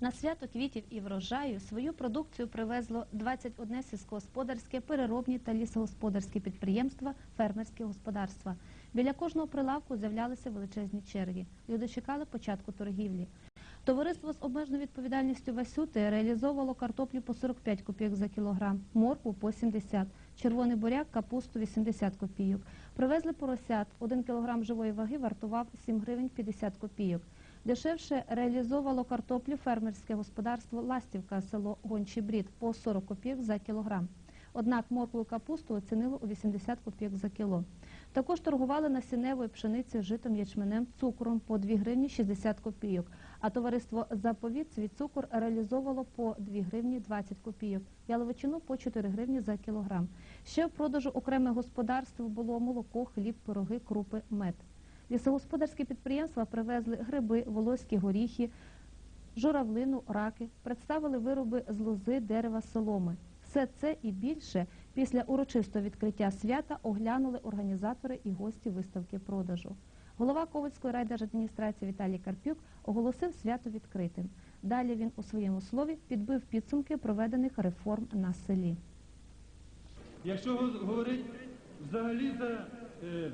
На свято квітів і врожаю свою продукцію привезло 21 сільськогосподарське, переробні та лісогосподарські підприємства, фермерські господарства. Біля кожного прилавку з'являлися величезні черги. Люди чекали початку торгівлі. Товариство з обмеженою відповідальністю Васюти реалізовувало картоплю по 45 копійок за кілограм, моркву по 70, червоний буряк, капусту 80 копійок. Привезли поросят. 1 кілограм живої ваги вартував 7 гривень 50 копійок. Дешевше реалізовувало картоплю фермерське господарство Ластівка, село Гончий Брід по 40 копійок за кілограм. Однак моркву капусту оцінило у 80 копійок за кіло. Також торгували насінневою пшеницею, житом, ячменем, цукром по 2 гривні 60 копійок. А товариство «Заповіт» свій цукор реалізовувало по 2 гривні 20 копійок, яловичину по 4 гривні за кілограм. Ще в продажу окремих господарств було молоко, хліб, пироги, крупи, мед. Лісогосподарські підприємства привезли гриби, волоські горіхи, журавлину, раки, представили вироби з лози, дерева, соломи. Все це і більше після урочистого відкриття свята оглянули організатори і гості виставки продажу. Голова Ковальської райдержадміністрації Віталій Карпюк оголосив свято відкритим. Далі він у своєму слові підбив підсумки проведених реформ на селі. Якщо говорити взагалі за е,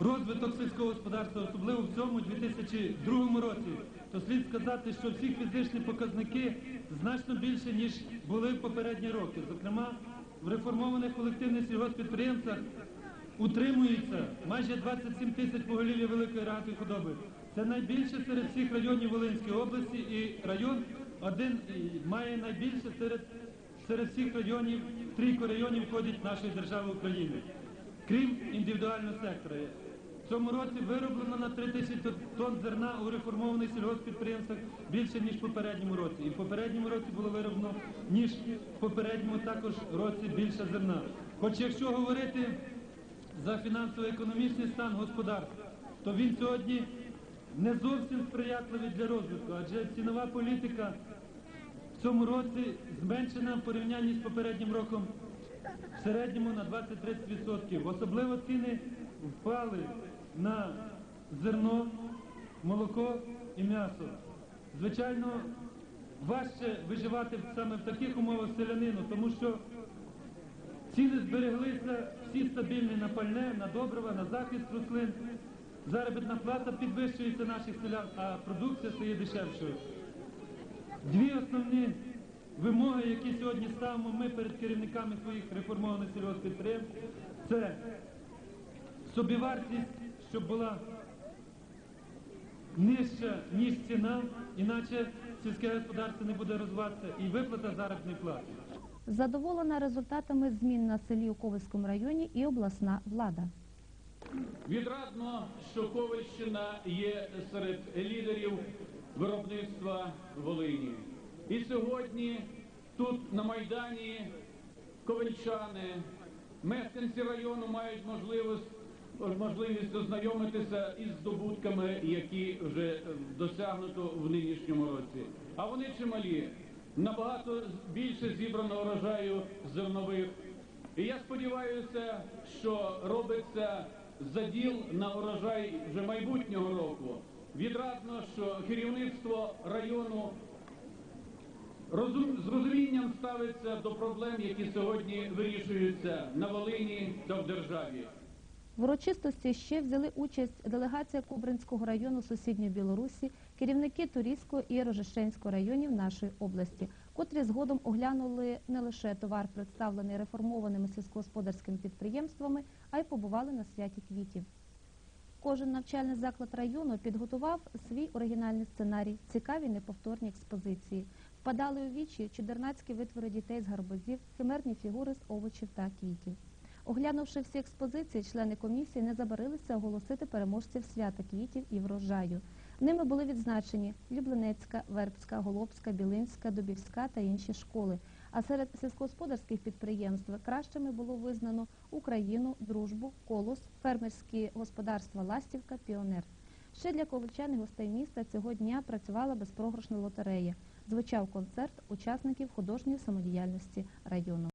розвиток сільського господарства, особливо в цьому 2002 році, то слід сказати, що всі фізичні показники значно більше, ніж були в попередні роки. Зокрема, в реформованих колективних сільгоспідприємствах утримується майже 27 тисяч поголів'я великої рогатої худоби. Це найбільше серед всіх районів Волинської області, і район один має найбільше серед серед всіх районів, в трійку районів входить нашої держави України. Крім індивідуального сектора. Цьому році вироблено на 3 тисячі тонн зерна у реформованих сільгоспідприємствах більше, ніж в попередньому році. І в попередньому році було вироблено, ніж в попередньому також році більше зерна. Хоч якщо говорити за фінансово-економічний стан господарства, то він сьогодні не зовсім сприятливий для розвитку, адже цінова політика в цьому році зменшена в порівнянні з попереднім роком в середньому на 20-30%. Особливо ціни впали на зерно, молоко і м'ясо. Звичайно, важче виживати саме в таких умовах селянину, тому що ціни збереглися всі стабільні на пальне, на добрива, на захист рослин. Заробітна плата підвищується наших селян, а продукція стає дешевшою. Дві основні вимоги, які сьогодні ставимо ми перед керівниками своїх реформованих сільгоспідприємств, це собівартість, щоб була нижча, ніж ціна, іначе сільське господарство не буде розвиватися, і виплата заробітної плати. Задоволена результатами змін на селі у Ковальському районі і обласна влада. Відрадно, що Ковальщина є серед лідерів виробництва Волині. І сьогодні тут на Майдані ковальчани, мешканці району мають можливість, можливість ознайомитися із здобутками, які вже е, досягнуто в нинішньому році. А вони чималі. Набагато більше зібрано урожаю зернових. І я сподіваюся, що робиться заділ на урожай вже майбутнього року. Відрадно, що керівництво району розум- з розумінням ставиться до проблем, які сьогодні вирішуються на Волині та в державі. В урочистості ще взяли участь делегація Кубринського району сусідньої Білорусі, керівники Турійського і Рожешенського районів нашої області, котрі згодом оглянули не лише товар, представлений реформованими сільськогосподарськими підприємствами, а й побували на святі квітів. Кожен навчальний заклад району підготував свій оригінальний сценарій, цікаві неповторні експозиції. Впадали у вічі чудернацькі витвори дітей з гарбузів, химерні фігури з овочів та квітів. Оглянувши всі експозиції, члени комісії не забарилися оголосити переможців свята квітів і врожаю. Ними були відзначені Люблинецька, Вербська, Голобська, Білинська, Дубівська та інші школи. А серед сільськогосподарських підприємств кращими було визнано Україну, Дружбу, Колос, фермерські господарства Ластівка, Піонер. Ще для ковальчан гостей міста цього дня працювала безпрограшна лотерея. Звучав концерт учасників художньої самодіяльності району.